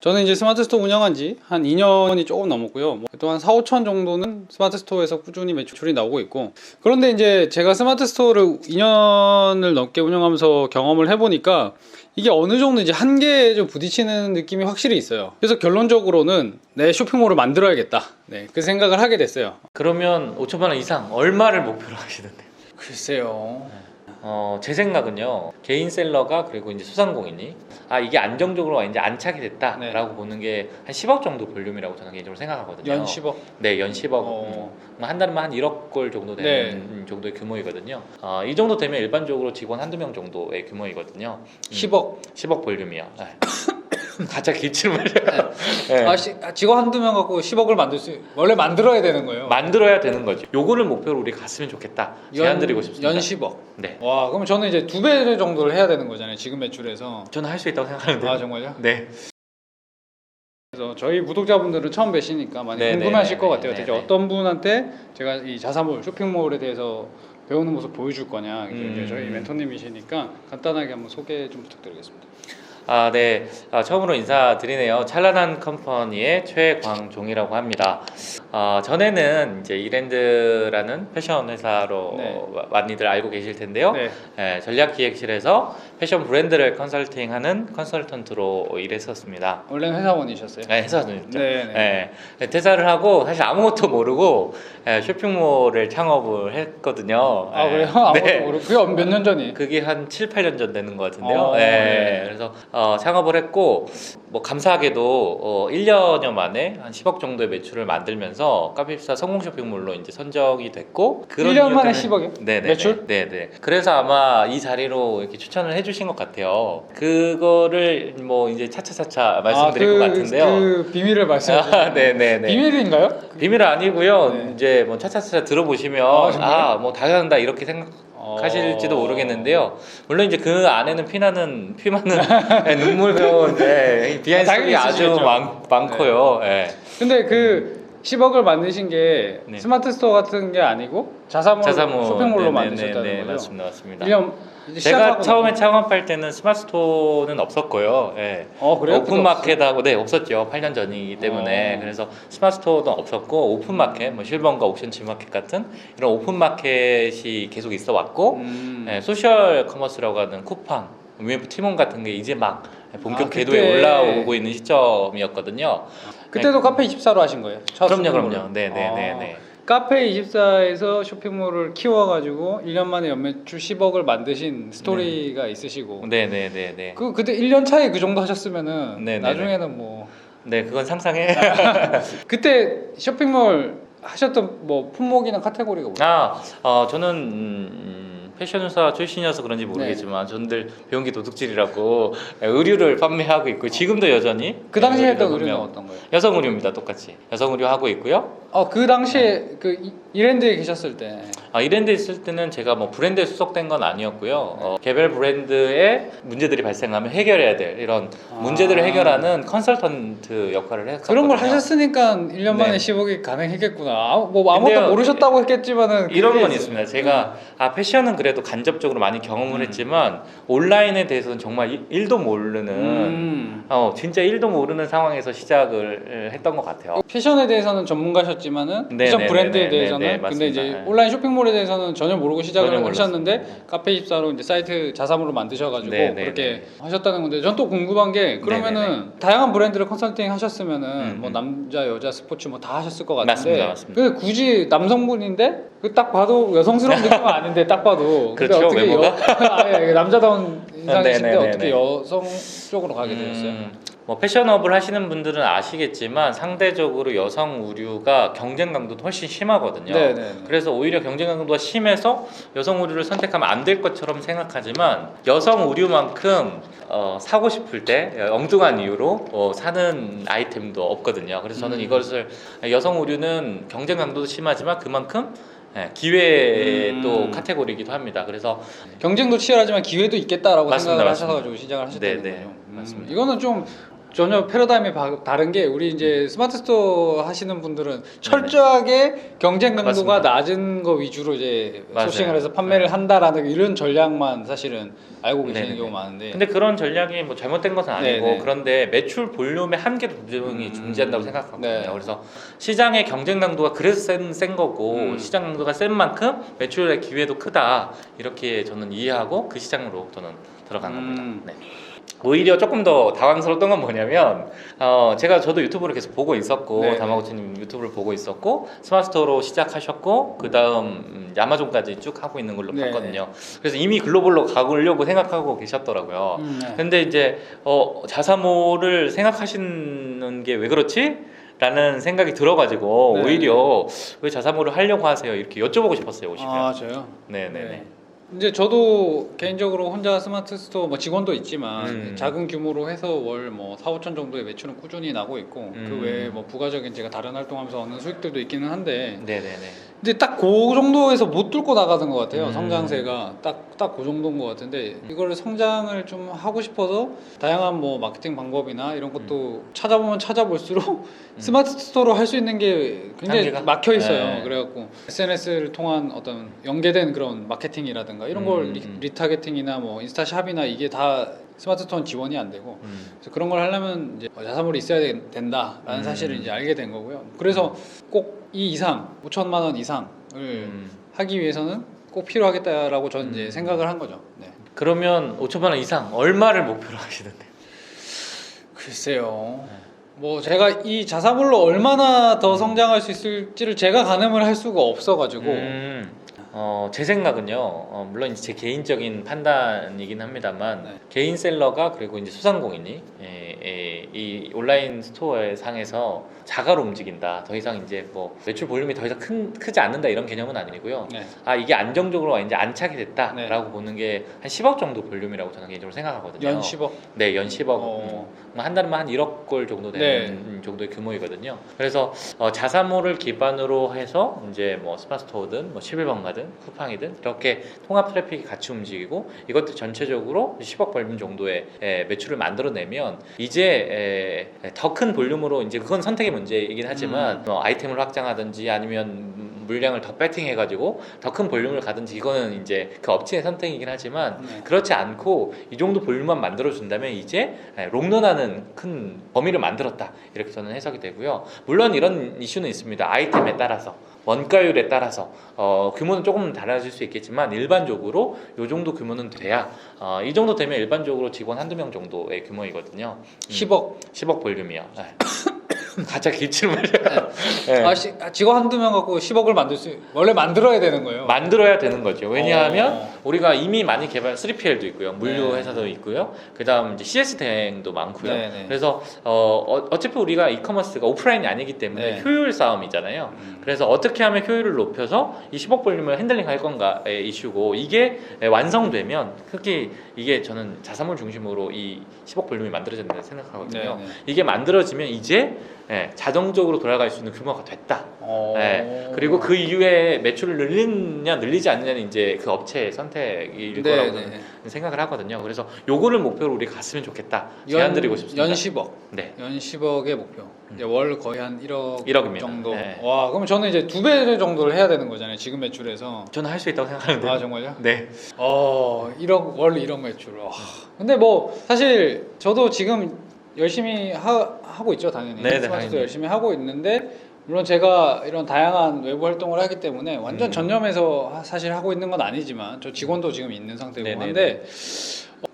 저는 이제 스마트 스토어 운영한 지 한 2년이 조금 넘었고요. 뭐 또한 4, 5천 정도는 스마트 스토어에서 꾸준히 매출이 나오고 있고. 그런데 이제 제가 스마트 스토어를 2년을 넘게 운영하면서 경험을 해보니까 이게 어느 정도 이제 한계에 좀 부딪히는 느낌이 확실히 있어요. 그래서 결론적으로는 내 쇼핑몰을 만들어야겠다. 네, 그 생각을 하게 됐어요. 그러면 5천만 원 이상 얼마를 목표로 하시는데? 글쎄요. 어, 제 생각은요. 개인 셀러가 그리고 이제 소상공인이 아 이게 안정적으로 이제 안착이 됐다라고 보는 게 한 10억 정도 볼륨이라고 저는 개인적으로 생각하거든요. 연 10억. 네, 연 10억. 어. 음, 한 달만 한 1억 골 정도 되는 정도의 규모이거든요. 어, 이 정도 되면 일반적으로 직원 한두 명 정도의 규모이거든요. 음, 10억. 10억 볼륨이요. 네. 가짜 기침을 네. 아, 시- 아, 직원 한두 명 갖고 10억을 만들 수, 원래 만들어야 되는 거예요. 만들어야 되는 거죠. 요거를 목표로 우리 갔으면 좋겠다. 제안 드리고 싶습니다. 연 10억. 네. 와, 그럼 저는 이제 두 배 정도를 해야 되는 거잖아요. 지금 매출에서. 저는 할 수 있다고 생각하는데. 아, 정말요? 네. 그래서 저희 구독자분들은 처음 뵈시니까 많이 네, 궁금해하실 네, 것 네, 같아요. 네, 대체 네. 어떤 분한테 제가 이 자사몰 쇼핑몰에 대해서 배우는 모습 보여줄 거냐. 음. 저희 멘토님이시니까 간단하게 한번 소개 좀 부탁드리겠습니다. 아, 네. 아, 처음으로 인사드리네요. 찬란한 컴퍼니의 최광종이라고 합니다. 아, 전에는 이제 이랜드라는 패션 회사로 네. 많이들 알고 계실 텐데요. 네. 예, 전략 기획실에서 패션 브랜드를 컨설팅하는 컨설턴트로 일했었습니다. 원래는 회사원이셨어요? 네, 회사원이었죠. 네, 네. 예, 퇴사를 하고 사실 아무것도 모르고 예, 쇼핑몰을 창업을 했거든요. 아, 예. 그래요? 아무것도 네. 모르고. 그게 몇 년 전이에요? 그게 한 7, 8년 전 되는 것 같은데요. 어, 예, 네. 그래서 어, 창업을 했고 뭐 감사하게도 어, 1년여 만에 한 10억 정도의 매출을 만들면서 카페입사 성공 쇼핑몰로 이제 선정이 됐고 1년 만에 이유 때문에- 10억 이요? 네네. 매출? 네 네. 그래서 아마 이 자리로 이렇게 추천을 해 주신 것 같아요. 그거를 뭐 이제 차차차차 말씀드릴 아, 그, 것 같은데요. 그 비밀을 말씀해 주세요. 아, 네네네. 비밀인가요? 비밀은 아니고요. 네. 이제 뭐 차차차 들어보시면 아? 아뭐 당연하다 이렇게 생각하실지도 어. 모르겠는데요. 물론 이제 그 안에는 피나는 피 많은 네, 눈물과 이제 비하인드 당연히 스토리 아주 있으시겠죠. 많, 많고요. 예. 근데 그 10억을 만드신 게 네. 스마트 스토어 같은 게 아니고 자사몰, 자사모 쇼핑몰로 만드셨다는 거죠? 맞습니다, 맞습니다. 1년 이 제 제가 처음에. 창업할 때는 스마트스토어는 없었고요. 예. 어 그래요? 오픈마켓하고 네 없었죠. 8년 전이기 때문에 어. 그래서 스마트스토어도 없었고 오픈마켓, 뭐 실버과 옥션 지마켓 같은 이런 오픈마켓이 계속 있어 왔고 음. 네, 소셜 커머스라고 하는 쿠팡, UMF 티몬 같은 게 이제 막 본격 아, 궤도에 그때- 올라오고 있는 시점이었거든요. 그때도 카페 24로 하신 거예요? 첫 그럼요? 그럼요. 네, 네, 네, 아, 네. 카페 24에서 쇼핑몰을 키워가지고 1년 만에 연매출 10억을 만드신 스토리가 있으시고 네, 네, 네, 네. 그 그때 1년 차에 그 정도 하셨으면은 네, 네, 나중에는 뭐 네, 그건 상상해. 그때 쇼핑몰 하셨던 뭐 품목이나 카테고리가 뭐예요? 아, 어, 저는 음, 음, 패션 회사 출신이어서 그런지 모르겠지만 네. 전들 배운 게 도둑질이라고 의류를 판매하고 있고 지금도 여전히 그 당시에 네, 했던 의류는 판매하고- 어떤 거예요? 여성 의류입니다, 똑같이. 여성 의류 하고 있고요. 어 그 당시에 그 이- 이랜드에 계셨을 때 아, 이랜드 있을 때는 제가 뭐 브랜드에 소속된 건 아니었고요. 어, 개별 브랜드에 문제들이 발생하면 해결해야 될 이런 아. 문제들을 해결하는 컨설턴트 역할을 했었거든요. 그런 걸 하셨으니까 1년 만에 네. 10억이 가능했겠구나. 아, 뭐 아무것도 근데요, 모르셨다고 했겠지만은 이런 그게 건. 있습니다. 제가 아 패션은 그래도 간접적으로 많이 경험을 음. 했지만 온라인에 대해서는 정말 일- 일도 모르는 음. 어 진짜 일도 모르는 상황에서 시작을 했던 것 같아요. 패션에 대해서는 전문가셨지만은 네, 패션 네, 브랜드에 네, 네, 대해서는 네, 근데. 이제 네. 온라인 쇼핑몰에 대해서는 전혀 모르고 시작을 전혀. 하셨는데 카페 24로 이제 사이트 자사몰로 만드셔가지고 그렇게 네. 하셨다는 건데 전 또 궁금한 게 그러면은 다양한 브랜드를 컨설팅 하셨으면은 음, 뭐 음. 남자 여자 스포츠 뭐 다 하셨을 것 같은데 맞습니다, 맞습니다. 근데 굳이 남성분인데 그 딱 봐도 여성스러운 느낌은 아닌데 딱 봐도 그렇죠, 어떻게 여, 외모가? 아, 예, 남자다운 인상이신데 어떻게 네. 여성 쪽으로 가게 되셨어요? 음, 뭐 패션업을 하시는 분들은 아시겠지만 상대적으로 여성 의류가 경쟁 강도도 훨씬 심하거든요. 네, 네, 네. 그래서 오히려 경쟁 강도가 심해서 여성 의류를 선택하면 안 될 것처럼 생각하지만 여성 의류만큼 어, 사고 싶을 때 엉뚱한 이유로 어, 사는 아이템도 없거든요. 그래서 저는 음. 이것을 여성 의류는 경쟁 강도도 심하지만 그만큼 예, 기회의 음. 또 카테고리이기도 합니다. 그래서 경쟁도 치열하지만 기회도 있겠다라고 맞습니다, 생각을 맞습니다. 하셔가지고 시작을 하셨다는 네, 네, 거예요. 음, 맞습니다. 이거는 좀 전혀 패러다임이 바- 다른 게 우리 이제 스마트 스토어 하시는 분들은 철저하게 경쟁 강도가 맞습니다. 낮은 거 위주로 이제 맞아요. 소싱을 해서 판매를 네. 한다라는 이런 전략만 사실은 알고 계시는 네네네. 경우가 많은데 근데 그런 전략이 뭐 잘못된 것은 아니고 네네. 그런데 매출 볼륨의 한계도 분명히 음. 존재한다고 생각하거든요. 네. 그래서 시장의 경쟁 강도가 그래서 센, 센 거고 음. 시장 강도가 센 만큼 매출의 기회도 크다 이렇게 저는 이해하고 그 시장으로 저는 들어간 음. 겁니다. 네. 오히려 조금 더 당황스러웠던 건 뭐냐면 어, 제가 저도 유튜브를 계속 보고 있었고 네. 다마고치님 유튜브를 보고 있었고 스마트스토어로 시작하셨고 그 다음 야마존까지 쭉 하고 있는 걸로 네. 봤거든요. 그래서 이미 글로벌로 가려고 생각하고 계셨더라고요. 음, 네. 근데 이제 어, 자사모를 생각하시는 게 왜 그렇지? 라는 생각이 들어가지고 네. 오히려 왜 자사모를 하려고 하세요? 이렇게 여쭤보고 싶었어요 오시면. 아 저요. 네네네. 네. 이제 저도 개인적으로 혼자 스마트 스토어 뭐 직원도 있지만 음. 작은 규모로 해서 월 뭐 4, 5천 정도의 매출은 꾸준히 나고 있고 음. 그 외에 뭐 부가적인 제가 다른 활동하면서 얻는 수익들도 있기는 한데 네네네. 근데 딱 그 정도에서 못 뚫고 나가는 것 같아요 음. 성장세가 딱 딱 그 정도인 것 같은데 이거를 성장을 좀 하고 싶어서 다양한 뭐 마케팅 방법이나 이런 것도 찾아보면 찾아볼수록 스마트 스토어로 할 수 있는 게 굉장히 음. 한계가? 막혀 있어요 네. 그래갖고 SNS를 통한 어떤 연계된 그런 마케팅이라든가 이런 걸 음, 리, 음. 리타게팅이나 뭐 인스타샵이나 이게 다 스마트 스토어는 지원이 안 되고 음. 그래서 그런 걸 하려면 이제 자사몰이 있어야 되- 된다라는 음. 사실을 이제 알게 된 거고요. 그래서 꼭 이 이상 5천만 원 이상을 음. 하기 위해서는 꼭 필요하겠다라고 저는 이제 음. 생각을 한 거죠. 네. 그러면 5천만 원 이상 얼마를 목표로 하시는데? 글쎄요. 네. 뭐 제가 이 자사몰로 얼마나 음. 더 성장할 수 있을지를 제가 가늠을 할 수가 없어가지고 음, 어, 제 생각은요. 어, 물론 제 개인적인 판단이긴 합니다만 네. 개인 셀러가 그리고 이제 소상공인이 예, 예, 이 온라인 스토어 상에서 자가로 움직인다. 더 이상 이제 뭐 매출 볼륨이 더 이상 큰, 크지 않는다 이런 개념은 아니고요. 네. 아 이게 안정적으로 이제 안착이 됐다라고 네. 보는 게 한 10억 정도 볼륨이라고 저는 개인적으로 생각하거든요. 연 10억. 네, 연 10억. 어. 음, 한 달에만 한 1억 골 정도 되는 네. 음, 정도의 규모이거든요. 그래서 어, 자사모를 기반으로 해서 이제 뭐 스마트스토어든 뭐 11번가든 쿠팡이든 이렇게 통합 트래픽이 같이 움직이고 이것들 전체적으로 10억 벌금 정도의 에, 매출을 만들어내면 이제 더 큰 볼륨으로 이제 그건 선택의 문제이긴 하지만 뭐 아이템을 확장하든지 아니면 물량을 더 배팅해가지고 더 큰 볼륨을 가든지 이거는 이제 그 업체의 선택이긴 하지만 네. 그렇지 않고 이 정도 볼륨만 만들어 준다면 이제 예, 롱런하는 큰 범위를 만들었다 이렇게 저는 해석이 되고요. 물론 이런 이슈는 있습니다. 아이템에 따라서 원가율에 따라서 어, 규모는 조금 달라질 수 있겠지만 일반적으로 이 정도 규모는 돼야 어, 이 정도 되면 일반적으로 직원 한두 명 정도의 규모이거든요. 음, 10억. 10억 볼륨이요. 예. 가짜 기침을 예. 아, 시, 아, 직원 한두 명 갖고 10억을 만들 수 원래 만들어야 되는 거예요. 만들어야 되는 거죠. 왜냐하면 어. 우리가 이미 많이 개발 3PL도 있고요, 물류 네. 회사도 있고요, 그다음 이제 CS 대행도 많고요. 네, 네. 그래서 어, 어, 어차피 우리가 이커머스가 오프라인이 아니기 때문에 네. 효율 싸움이잖아요. 음. 그래서 어떻게 하면 효율을 높여서 이 10억 볼륨을 핸들링할 건가의 이슈고 이게 완성되면 특히 이게 저는 자사몰 중심으로 이 10억 볼륨이 만들어진다고 생각하거든요. 네, 네. 이게 만들어지면 이제 예, 자동적으로 돌아갈 수 있는 규모가 됐다. 어. 네. 그리고 그 이후에 매출을 늘리느냐 늘리지 않느냐는 이제 그 업체의 선택 일 네, 거라고 네. 저는 생각을 하거든요. 그래서 요거를 목표로 우리 갔으면 좋겠다. 연- 제안 드리고 싶습니다. 연 10억. 네. 연 10억의 목표. 이제 월 거의 한 1억 1억입니다. 정도. 네. 와, 그럼 저는 이제 두 배 정도를 해야 되는 거잖아요. 지금 매출에서. 저는 할 수 있다고 생각하는데. 아, 정말요? 네. 어, 1억 월 1억 매출. 와. 근데 뭐 사실 저도 지금 열심히 하, 하고 있죠, 당연히. 네, 네, 스마트도. 열심히 하고 있는데 물론 제가 이런 다양한 외부 활동을 하기 때문에 완전 음. 전념해서 하- 사실 하고 있는 건 아니지만 저 직원도 지금 있는 상태고 네, 네, 한데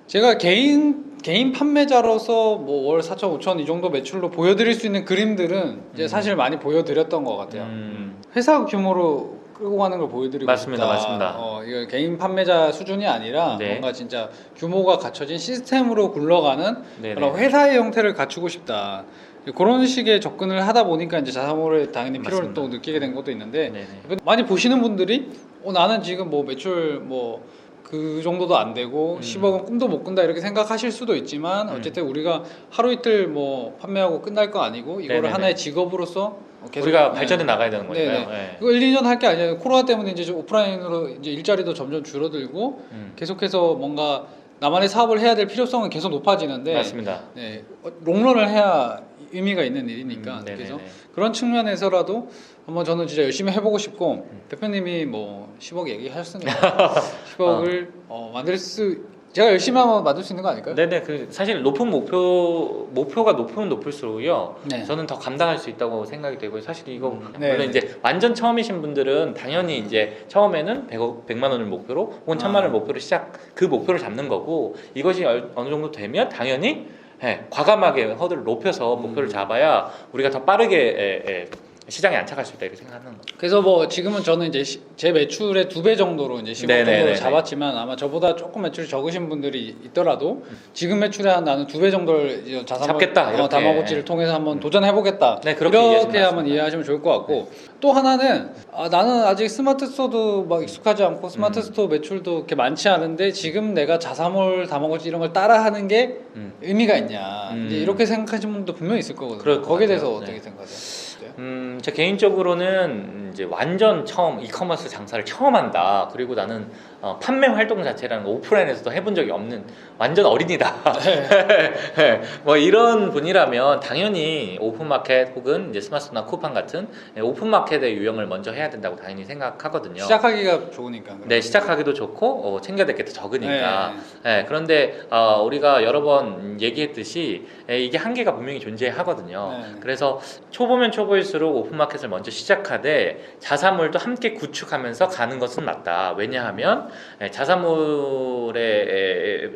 제가 개인 개인 판매자로서 뭐 월 4천, 5천 이 정도 매출로 보여드릴 수 있는 그림들은 이제 음. 사실 많이 보여드렸던 것 같아요. 음. 회사 규모로 끌고 가는 걸 보여드리고 맞습니다, 싶다. 맞습니다. 어, 이거 개인 판매자 수준이 아니라 네. 뭔가 진짜 규모가 갖춰진 시스템으로 굴러가는 네네. 그런 회사의 형태를 갖추고 싶다. 그런 식의 접근을 하다 보니까 이제 자사몰에 당연히 필요를 맞습니다. 또 느끼게 된 것도 있는데 네네. 많이 보시는 분들이 어, 나는 지금 뭐 매출 뭐 그 정도도 안 되고 음. 10억은 꿈도 못 꾼다 이렇게 생각하실 수도 있지만 음. 어쨌든 우리가 하루 이틀 뭐 판매하고 끝날 거 아니고 이거를 네네네. 하나의 직업으로서 계속 우리가 네. 발전해 나가야 되는 거니까요. 네. 이거 1, 2년 할 게 아니라 코로나 때문에 이제 좀 오프라인으로 이제 일자리도 점점 줄어들고 음. 계속해서 뭔가 나만의 사업을 해야 될 필요성은 계속 높아지는데 맞습니다. 네, 어, 롱런을 해야 의미가 있는 일이니까 음. 그래서 그런 측면에서라도 한번 저는 진짜 열심히 해보고 싶고 음. 대표님이 뭐 10억 얘기하셨으니까 10억을 어, 만들 수 제가 열심히 하면 만들 수 있는 거 아닐까요? 네네 그 사실 높은 목표 목표가 높으면 높을수록요 네. 저는 더 감당할 수 있다고 생각이 되고 사실 이거 음, 네, 물론 네. 이제 완전 처음이신 분들은 당연히 이제 처음에는 100억 100만 원을 목표로 혹은 1000만 원을 아. 목표로 시작 그 목표를 잡는 거고 이것이 얼- 어느 정도 되면 당연히 예, 과감하게 허들을 높여서 목표를 음. 잡아야 우리가 더 빠르게 예, 예, 시장에 안착할 수 있다 이렇게 생각하는 거죠. 그래서 뭐 지금은 저는 이제 시- 제 매출의 두 배 정도로 이제 10억 네네네네. 정도를 잡았지만 아마 저보다 조금 매출이 적으신 분들이 있더라도 지금 매출의 한 나는 두 배 정도를 자산 잡겠다, 어, 이렇게. 다마고치를 통해서 한번 도전해 보겠다. 네, 그렇게 이렇게 한번. 이해하시면 좋을 것 같고 또 하나는 아, 나는 아직 스마트 스토어도 막 익숙하지 않고 스마트 음. 스토어 매출도 그렇게 많지 않은데 지금 내가 자사몰 다마고치 이런 걸 따라하는 게 음. 의미가 있냐 음. 이제 이렇게 생각하시는 분도 분명히 있을 거거든요. 거기에. 대해서 네. 어떻게 생각하세요? 음, 제 개인적으로는 이제 완전 처음 이커머스 장사를 처음 한다. 그리고 나는 어, 판매 활동 자체라는 거 오프라인에서도 해본 적이 없는 완전 어린이다. 네. 뭐 이런 분이라면 당연히 오픈마켓 혹은 이제 스마트나 쿠팡 같은 예, 오픈마켓의 유형을 먼저 해야 된다고 당연히 생각하거든요. 시작하기가 좋으니까. 네, 시작하기도 좋고 어, 챙겨야 될게더 적으니까. 네. 예, 그런데 어, 우리가 여러 번 얘기했듯이 예, 이게 한계가 분명히 존재하거든요. 네. 그래서 초보면 초보일수록 오픈마켓을 먼저 시작하되 자사몰도 함께 구축하면서 가는 것은 맞다. 왜냐하면 예, 예,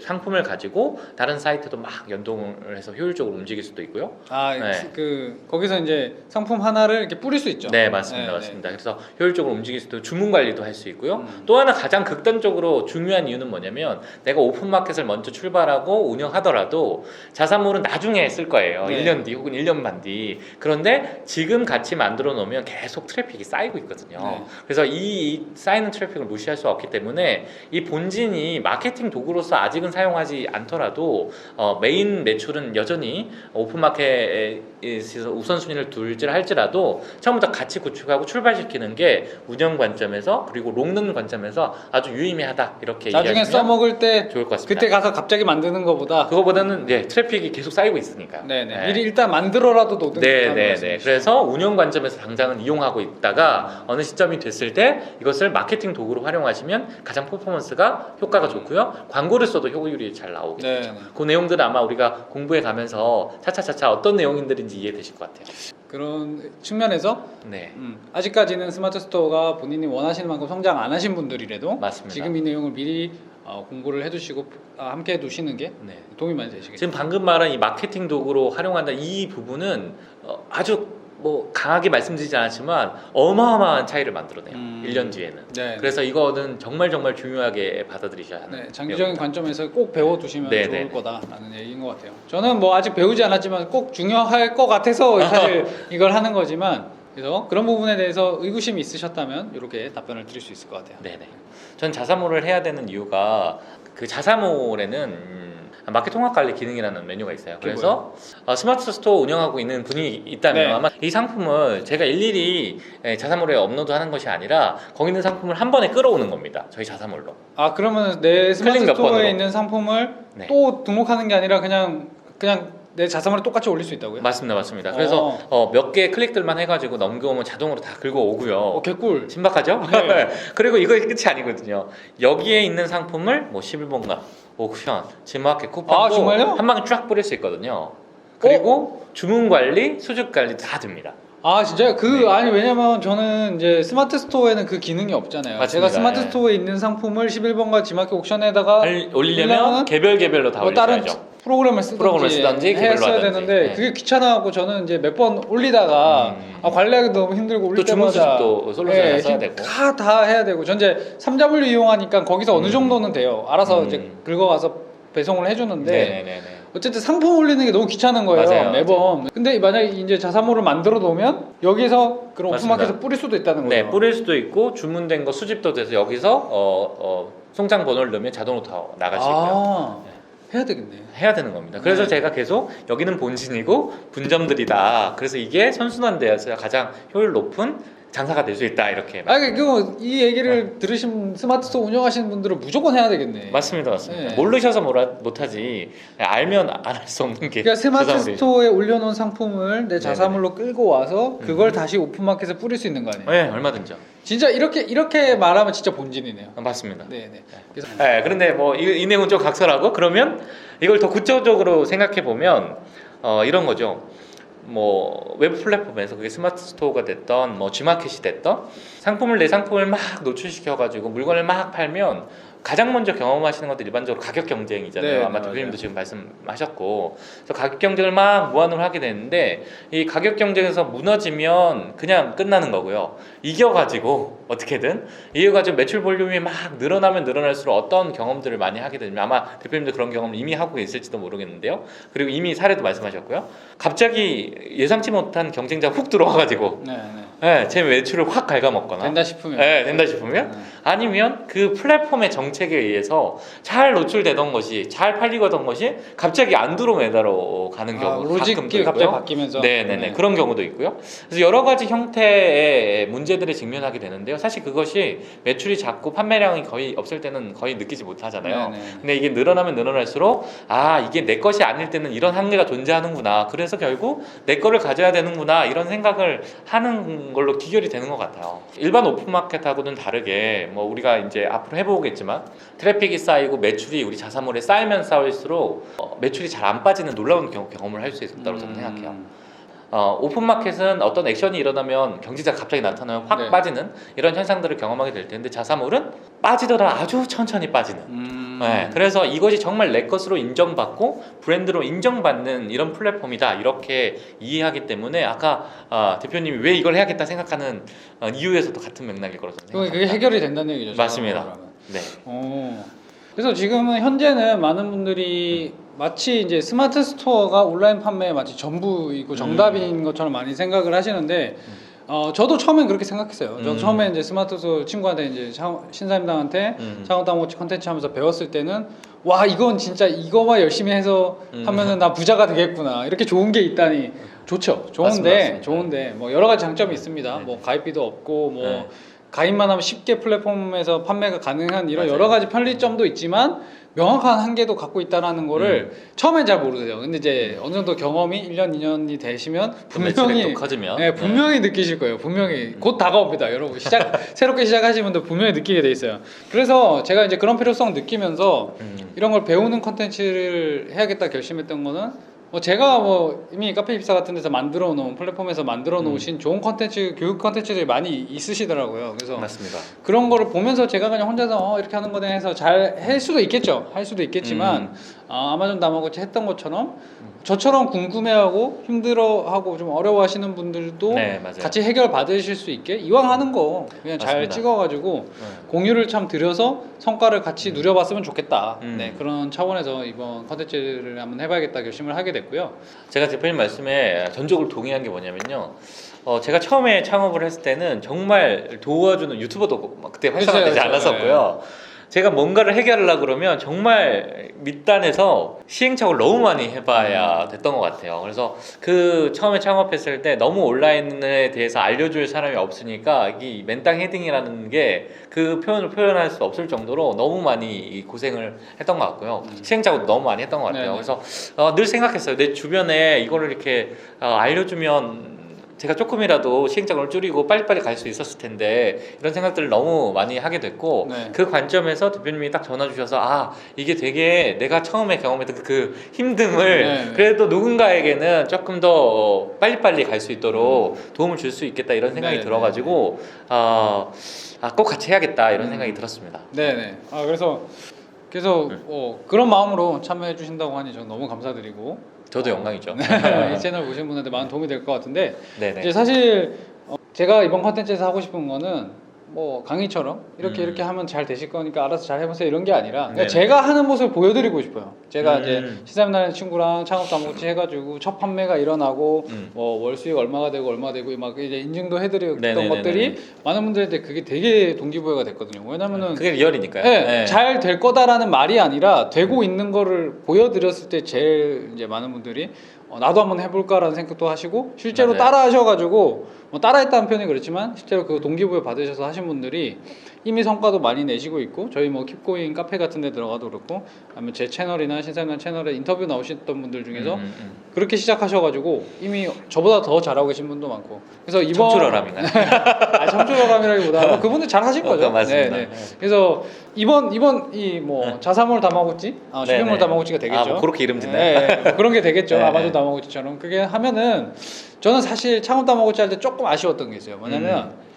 상품을 가지고 다른 사이트도 막 연동을 해서 효율적으로 움직일 수도 있고요. 아, 네. 그 거기서 이제 상품 하나를 이렇게 뿌릴 수 있죠. 네, 맞습니다. 네, 맞습니다. 그래서 효율적으로 움직일 수도 주문 관리도 할 수 있고요. 음. 또 하나 가장 극단적으로 중요한 이유는 뭐냐면 내가 오픈 마켓을 먼저 출발하고 운영하더라도 자사몰은 나중에 쓸 거예요. 네. 1년 뒤 혹은 1년 반 뒤. 그런데 지금 같이 만들어 놓으면 계속 트래픽이 쌓이고 있거든요. 네. 그래서 이, 이 쌓이는 트래픽을 무시할 수 없기 때문에 이 본진이 마케팅 도구로서 아직은 사용하지 않더라도 어, 메인 매출은 여전히 오픈마켓에서 우선순위를 둘지라 할지라도 처음부터 같이 구축하고 출발시키는 게 운영 관점에서 그리고 롱런 관점에서 아주 유의미하다 이렇게 나중에 써먹을 때 좋을 것 같습니다. 그때 가서 갑자기 만드는 것보다 그거보다는 네, 트래픽이 계속 쌓이고 있으니까요. 네네 네. 미리 일단 만들어라도 놓는 네, 네, 말씀이시죠. 네. 그래서 운영 관점에서 당장은 이용하고 있다가 어느 시점이 됐을 때 이것을 마케팅 도구로 활용하시면 가장 퍼포먼스가 효과가 좋고요. 광고를 써도 효율이 잘 나오게 네. 네. 그 내용들은 아마 우리가 공부해 가면서 차차차차 어떤 내용들인지 이해되실 것 같아요. 그런 측면에서 네. 음, 아직까지는 스마트 스토어가 본인이 원하시는 만큼 성장 안 하신 분들이라도 맞습니다. 지금 이 내용을 미리 어, 공부를 해두시고 아, 함께 해두시는 게 네. 도움이 많이 되시겠죠. 지금 방금 말한 이 마케팅 도구로 활용한다 이 부분은 어, 아주 뭐 강하게 말씀드리지 않았지만 어마어마한 차이를 만들어내요. 음. 1년 뒤에는. 네. 그래서 이거는 정말 정말 중요하게 받아들이셔야 하는 네, 장기적인 관점에서 꼭 배워두시면 네, 좋을 네, 네. 거다라는 얘기인 것 같아요. 저는 뭐 아직 배우지 않았지만 꼭 중요할 것 같아서 사실 이걸 하는 거지만 그래서 그런 부분에 대해서 의구심이 있으셨다면 이렇게 답변을 드릴 수 있을 것 같아요. 네네. 전 자사몰을 해야 되는 이유가 그 자사몰에는 음, 마켓 통합 관리 기능이라는 메뉴가 있어요. 그래서 어, 스마트 스토어 운영하고 있는 분이 있다면 네. 아마 이 상품을 제가 일일이 예, 자사몰에 업로드하는 것이 아니라 거기 있는 상품을 한 번에 끌어오는 겁니다. 저희 자사몰로. 아 그러면 내 스마트 몇 번으로? 스토어에 있는 상품을 네. 또 등록하는 게 아니라 그냥 그냥 내 자사몰에 똑같이 올릴 수 있다고요? 맞습니다, 맞습니다. 그래서 어. 어, 몇 개 클릭들만 해가지고 넘겨오면 자동으로 다 긁어 오고요. 어, 개꿀. 신박하죠? 네. 그리고 이거 끝이 아니거든요. 여기에 있는 상품을 뭐 11번가, 옥션, 지마켓 쿠팡도 아, 정말요? 한 방에 쫙 뿌릴 수 있거든요. 그리고 주문 관리, 수주 관리 다 됩니다. 아 진짜요? 그 네. 아니 왜냐면 저는 이제 스마트 스토어에는 그 기능이 없잖아요. 맞습니다. 제가 스마트 예. 스토어에 있는 상품을 11번가 지마켓 옥션에다가 알- 올리려면 개별 개별로 다뭐 다른 올리셔야죠. 프로그램을 쓰든지, 프로그램을 쓰든지 했어야. 되는데 네. 그게 귀찮아갖고 저는 이제 몇 번 올리다가 음. 아, 관리하기 너무 힘들고 올릴 또 때마다 수집도 솔루션을 예, 써야 힘- 되고. 다, 다 해야 되고 전 이제 3W 이용하니까 거기서 어느 음. 정도는 돼요. 알아서 음. 이제 긁어가서 배송을 해주는데 네네네네. 어쨌든 상품 올리는 게 너무 귀찮은 거예요 맞아요, 매번. 근데 만약에 이제 자사몰을 만들어 놓으면 여기서 그런. 오픈마켓에서 뿌릴 수도 있다는 거예요. 네, 뿌릴 수도 있고 주문된 거 수집도 돼서 여기서 어, 어, 송장 번호를 넣으면 자동으로 다 있고요. 아, 해야 되겠네. 해야 되는 겁니다. 그래서 네. 제가 계속 여기는 본진이고 분점들이다. 그래서 이게 선순환되어서 가장 효율 높은 장사가 될 수 있다 이렇게 아, 그이 얘기를 들으신 스마트 스토어 운영하시는 분들은 무조건 해야 되겠네. 맞습니다, 맞습니다. 네. 모르셔서 뭐라 못하지 알면 안 할 수 없는 게 그러니까 스마트 자사몰이에요. 스토어에 올려놓은 상품을 내 자사물로 끌고 와서 그걸 음. 다시 오픈마켓에 뿌릴 수 있는 거 아니에요? 네, 얼마든지요. 진짜 이렇게 이렇게 말하면 진짜 본진이네요. 아, 맞습니다. 네, 네. 그래서 네, 그런데 뭐이 내용은 좀 각설하고 그러면 이걸 더 구체적으로 생각해 보면 어, 이런 거죠. 뭐웹 플랫폼에서 그게 스마트 스토어가 됐던 뭐 G마켓이 됐던 상품을 내 상품을 막 노출시켜 가지고 물건을 막 팔면 가장 먼저 경험하시는 것도 일반적으로 가격 경쟁이잖아요. 네, 아마 네, 대표님도. 지금 말씀하셨고 그래서 가격 경쟁을 막 무한으로 하게 되는데 이 가격 경쟁에서 무너지면 그냥 끝나는 거고요. 이겨가지고 어떻게든 이겨가지고 매출 볼륨이 막 늘어나면 늘어날수록 어떤 경험들을 많이 하게 되면 아마 대표님도 그런 경험을 이미 하고 계실지도 모르겠는데요. 그리고 이미 사례도 말씀하셨고요. 갑자기 예상치 못한 경쟁자가 훅 들어와가지고 네, 네. 예, 제 매출을 확 갉아먹거나 된다 싶으면 예, 된다 싶으면 네. 아니면 그 플랫폼의 정 책에 의해서 잘 노출되던 것이 잘 팔리던 것이 갑자기 안드로메다로 가는 아, 경우 로직이 가끔도 갑자기. 바뀌면서 네네네 네. 그런 경우도 있고요. 그래서 여러 가지 형태의 문제들에 직면하게 되는데요. 사실 그것이 매출이 작고 판매량이 거의 없을 때는 거의 느끼지 못하잖아요. 네, 네. 근데 이게 늘어나면 늘어날수록 아 이게 내 것이 아닐 때는 이런 한계가 존재하는구나. 그래서 결국 내 거를 가져야 되는구나 이런 생각을 하는 걸로 기결이 되는 것 같아요. 일반 오픈마켓하고는 다르게 뭐 우리가 이제 앞으로 해보겠지만 트래픽이 쌓이고 매출이 우리 자사몰에 쌓이면 쌓일수록 어, 매출이 잘 안 빠지는 놀라운 경, 경험을 할 수 있다고 저는 음. 생각해요. 어, 오픈마켓은 어떤 액션이 일어나면 경쟁자가 갑자기 나타나면 확 네. 빠지는 이런 현상들을 경험하게 될 텐데 자사몰은 빠지더라 아주 천천히 빠지는 음. 네, 그래서 이것이 정말 내 것으로 인정받고 브랜드로 인정받는 이런 플랫폼이다 이렇게 이해하기 때문에 아까 아, 대표님이 왜 이걸 해야겠다 생각하는 어, 이유에서도 같은 맥락일 거라고 저는 그게 생각합니다. 해결이 된다는 얘기죠. 맞습니다. 네, 어. 그래서 지금은 현재는 많은 분들이 마치 이제 스마트 스토어가 온라인 판매의 마치 전부이고 정답인 것처럼 많이 생각을 하시는데 어 저도 처음엔 그렇게 생각했어요. 저도 음. 처음에 이제 스마트 스토어 친구한테 이제 차- 신사임당한테 음. 창업당모치 컨텐츠 하면서 배웠을 때는 와 이건 진짜 이거만 열심히 해서 음. 하면은 나 부자가 되겠구나 이렇게 좋은 게 있다니 좋죠. 좋은데 맞습니다, 맞습니다. 좋은데 뭐 여러 가지 장점이 있습니다. 네. 뭐 가입비도 없고 뭐 네. 가입만 하면 쉽게 플랫폼에서 판매가 가능한 이런 맞아요. 여러 가지 편리점도 있지만 명확한 한계도 갖고 있다라는 거를 음. 처음엔 잘 모르세요. 근데 이제 어느 정도 경험이 1년, 2년이 되시면 분명히 커지면 네, 분명히 느끼실 거예요. 분명히 곧 다가옵니다, 여러분. 시작 새롭게 시작하시는 분들 분명히 느끼게 돼 있어요. 그래서 제가 이제 그런 필요성 느끼면서 음. 이런 걸 배우는 컨텐츠를 해야겠다 결심했던 거는 뭐 제가 뭐 이미 카페 입사 같은 데서 만들어 놓은 플랫폼에서 만들어 놓으신 음. 좋은 컨텐츠 교육 컨텐츠들이 많이 있으시더라고요. 그래서 맞습니다. 그런 거를 보면서 제가 그냥 혼자서 어, 이렇게 하는 거네 해서 잘 할 수도 있겠죠. 할 수도 있겠지만 음. 아, 아마존 다마고치 했던 것처럼 저처럼 궁금해하고 힘들어하고 좀 어려워하시는 분들도 네. 같이 해결 받으실 수 있게 이왕 하는 거 그냥 잘 맞습니다. 찍어가지고 네. 공유를 참 드려서 성과를 같이 누려봤으면 좋겠다. 음. 네 그런 차원에서 이번 컨텐츠를 한번 해봐야겠다 결심을 하게 됐고요. 제가 대표님 말씀에 전적으로 동의한 게 뭐냐면요. 어, 제가 처음에 창업을 했을 때는 정말 도와주는 유튜버도 막 그때 활성화되지 그렇죠, 그렇죠. 않았었고요. 제가 뭔가를 해결하려고 그러면 정말 밑단에서 시행착오를 너무 많이 해봐야 음. 됐던 것 같아요. 그래서 그 처음에 창업했을 때 너무 온라인에 대해서 알려줄 사람이 없으니까 이 맨땅 헤딩이라는 게 그 표현을 표현할 수 없을 정도로 너무 많이 고생을 했던 것 같고요. 시행착오도 너무 많이 했던 것 같아요. 음. 네네. 그래서 어, 늘 생각했어요. 내 주변에 이거를 이렇게 어, 알려주면 제가 조금이라도 시행착오를 줄이고 빨리빨리 갈 수 있었을 텐데 이런 생각들을 너무 많이 하게 됐고 네. 그 관점에서 대표님이 딱 전화 주셔서 아 이게 되게 내가 처음에 경험했던 그- 그 힘듦을 네. 그래도 누군가에게는 조금 더 어, 빨리빨리 갈 수 있도록 도움을 줄 수 있겠다 이런 생각이 네, 들어가지고 어, 아, 꼭 같이 해야겠다 이런 음. 생각이 들었습니다. 네네. 아 그래서 그래서 네. 어, 그런 마음으로 참여해 주신다고 하니 저는 너무 감사드리고 저도 영광이죠. 네, 이 채널 보시는 분한테 많은 도움이 될 것 같은데 네네. 이제 사실 어, 제가 이번 컨텐츠에서 하고 싶은 거는 뭐 강의처럼 이렇게 음. 이렇게 하면 잘 되실 거니까 알아서 잘 해보세요 이런 게 아니라 네네. 제가 하는 모습을 보여드리고 싶어요. 제가 음. 이제 시사임나는 친구랑 창업 당국치 해가지고 첫 판매가 일어나고 음. 뭐 월 수익 얼마가 되고 얼마 되고 막 이제 인증도 해드렸던 네네네네. 것들이 많은 분들한테 그게 되게 동기부여가 됐거든요. 왜냐면은 그게 리얼이니까요. 네, 네. 잘될 거다라는 말이 아니라 되고 있는 거를 보여드렸을 때 제일 이제 많은 분들이 어, 나도 한번 해볼까라는 생각도 하시고 실제로 맞아요. 따라 하셔가지고 뭐 따라했다는 표현이 그렇지만 실제로 그 동기부여 받으셔서 하신 분들이 이미 성과도 많이 내시고 있고 저희 뭐 킵고잉 카페 같은 데 들어가도 그렇고 아니면 제 채널이나 신사임당 채널에 인터뷰 나오셨던 분들 중에서 음, 음, 그렇게 시작하셔가지고 이미 저보다 더 잘하고 계신 분도 많고 그래서 음. 이번 청출어람인가요? 아, 청출어람이라기보다 그분들 잘 하실 거죠. 어, 맞습니다. 네, 네. 그래서 이번 이번 이뭐 네. 자사몰 다마고치, 아, 네, 쇼핑몰 네. 다마고치가 되겠죠. 아, 뭐 그렇게 이름 짓나요? 네, 네. 뭐 그런 게 되겠죠. 네, 아마존 네. 다마고치처럼 그게 하면은 저는 사실 창업 다마고치 할때 조금 아쉬웠던 게 있어요. 뭐냐면 음.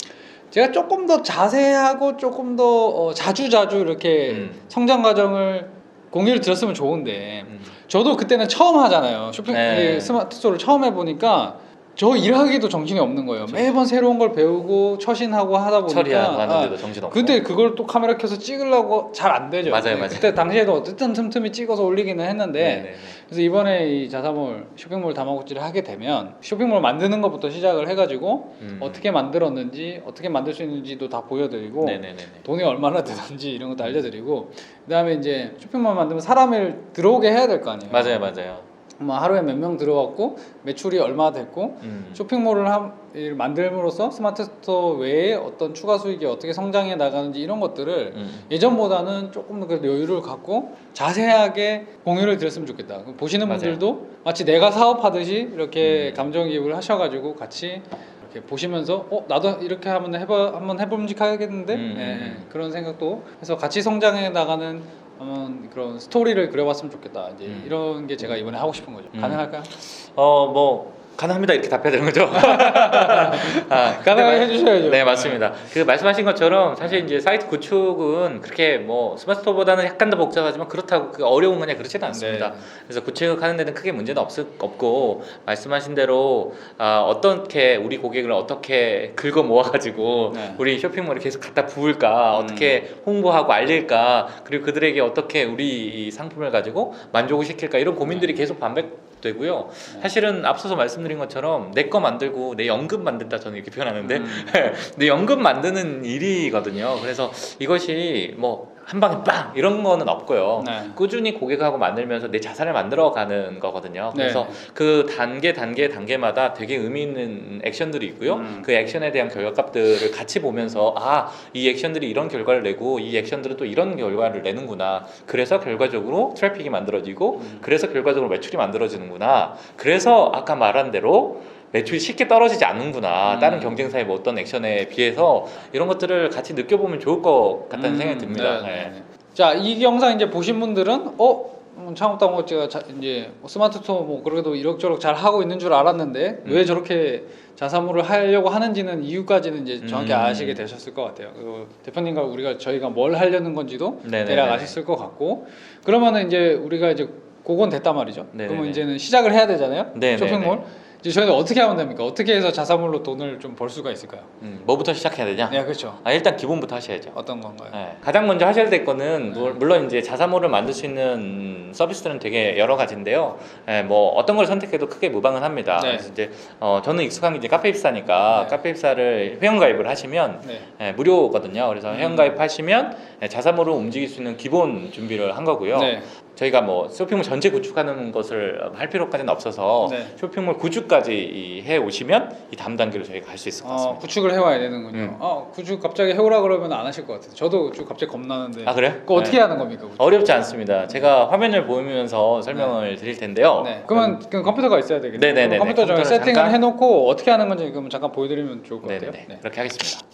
제가 조금 더 자세하고 조금 더 어, 자주 자주 이렇게 음. 성장 과정을 공유를 드렸으면 좋은데 음. 저도 그때는 처음 하잖아요. 쇼핑 네. 이 스마트 스토어를 처음 해보니까 저 일하기도 정신이 없는 거예요. 매번 새로운 걸 배우고 처신하고 하다 보니까 처리하고 아, 하는데도 정신 없고. 근데 그걸 또 카메라 켜서 찍으려고 잘 안 되죠. 맞아요, 네, 맞아요. 그때 당시에도 어쨌든 틈틈이 찍어서 올리기는 했는데 네, 네, 네. 그래서 이번에 이 자사몰 쇼핑몰 다마고치를 하게 되면 쇼핑몰 만드는 것부터 시작을 해가지고 음. 어떻게 만들었는지 어떻게 만들 수 있는지도 다 보여드리고 네, 네, 네, 네. 돈이 얼마나 드는지 이런 것도 알려드리고 그다음에 이제 쇼핑몰 만들면 사람을 들어오게 해야 될 거 아니에요. 맞아요, 맞아요. 뭐 하루에 몇 명 들어왔고 매출이 얼마 됐고 음. 쇼핑몰을 함, 이 만들므로써 스마트 스토어 외에 어떤 추가 수익이 어떻게 성장해 나가는지 이런 것들을 음. 예전보다는 조금 더 여유를 갖고 자세하게 공유를 드렸으면 좋겠다. 보시는 맞아요. 분들도 마치 내가 사업하듯이 이렇게 음. 감정이입을 하셔가지고 같이 이렇게 보시면서 어 나도 이렇게 하면 해봐 한번 해봄직하겠는데 음, 예, 음, 예. 그런 생각도 해서 같이 성장해 나가는 한번 그런 스토리를 그려봤으면 좋겠다. 이제 음. 이런 게 제가 이번에 하고 싶은 거죠. 음. 가능할까요? 어, 뭐 가능합니다 이렇게 답해야 되는 거죠? 아, 가능하게 해주셔야죠. 네 맞습니다. 그 말씀하신 것처럼 사실 이제 사이트 구축은 그렇게 뭐 스마트스토어보다는 약간 더 복잡하지만 그렇다고 그 어려운 거냐 그렇지는 않습니다. 네. 그래서 구축하는 데는 크게 문제는 없을 없고 말씀하신 대로 아, 어떻게 우리 고객을 어떻게 긁어 모아가지고 네. 우리 쇼핑몰에 계속 갖다 부을까 음. 어떻게 홍보하고 알릴까 그리고 그들에게 어떻게 우리 이 상품을 가지고 만족을 시킬까 이런 고민들이 계속 반복 되고요. 네. 사실은 앞서서 말씀드린 것처럼 내 거 만들고 내 연금 만든다 저는 이렇게 표현하는데 음. 내 연금 만드는 일이거든요. 그래서 이것이 뭐 한 방에 빵 이런 거는 없고요. 네. 꾸준히 고객하고 만들면서 내 자산을 만들어가는 거거든요. 그래서 네. 그 단계 단계 단계마다 되게 의미 있는 액션들이 있고요. 음. 그 액션에 대한 결과값들을 같이 보면서 아 이 액션들이 이런 결과를 내고 이 액션들은 또 이런 결과를 내는구나. 그래서 결과적으로 트래픽이 만들어지고 음. 그래서 결과적으로 매출이 만들어지는구나. 그래서 아까 말한 대로 매출이 쉽게 떨어지지 않는구나. 음. 다른 경쟁사의 뭐 어떤 액션에 비해서 이런 것들을 같이 느껴보면 좋을 것 같다는 음, 생각이 듭니다. 네, 네, 네. 네. 자, 이 영상 이제 보신 분들은 어 음, 창업당국 제가 자- 이제 뭐 스마트 스토어 뭐 그래도 이럭저럭 잘 하고 있는 줄 알았는데 음. 왜 저렇게 자사몰을 하려고 하는지는 이유까지는 이제 정확히 음. 아시게 되셨을 것 같아요. 그리고 대표님과 우리가 저희가 뭘 하려는 건지도 네네네네. 대략 아셨을 것 같고 그러면은 이제 우리가 이제 그건 됐단 말이죠. 네네네. 그러면 이제는 시작을 해야 되잖아요. 네네네. 쇼핑몰. 이제 저희는 어떻게 하면 됩니까? 어떻게 해서 자사몰로 돈을 좀 벌 수가 있을까요? 음, 뭐부터 시작해야 되냐? 네, 그렇죠. 아, 일단 기본부터 하셔야죠. 어떤 건가요? 네. 가장 먼저 하셔야 될 거는 네. 물- 물론 이제 자사몰을 만들 수 있는 음, 서비스들은 되게 여러 가지인데요. 예, 뭐 어떤 걸 선택해도 크게 무방은 합니다. 네. 그래서 이제 어, 저는 익숙한 게 이제 카페 입사니까 네. 카페 입사를 회원 가입을 하시면 네. 예, 무료거든요. 그래서 음. 회원 가입하시면 예, 자사몰을 움직일 수 있는 기본 준비를 한 거고요. 네. 저희가 뭐 쇼핑몰 전체 구축하는 것을 할 필요까지는 없어서 네. 쇼핑몰 구축까지 이- 해 오시면 이 다음 단계로 저희가 갈 수 있을 것 어, 같습니다. 구축을 해와야 되는군요. 음. 어, 구축 갑자기 해오라 그러면 안 하실 것 같아요. 저도 구축 갑자기 겁나는데. 아 그래요? 그거 어떻게 네. 하는 겁니까? 구축? 어렵지 않습니다. 제가 화면을 보이면서 설명을 드릴 텐데요. 네. 그러면 그 컴퓨터가 있어야 되겠네요. 네네네네. 그럼 컴퓨터 좀 세팅을 잠깐- 해놓고 어떻게 하는 건지 그럼 잠깐 보여드리면 좋을 것 네네 같아요. 네. 그렇게 하겠습니다.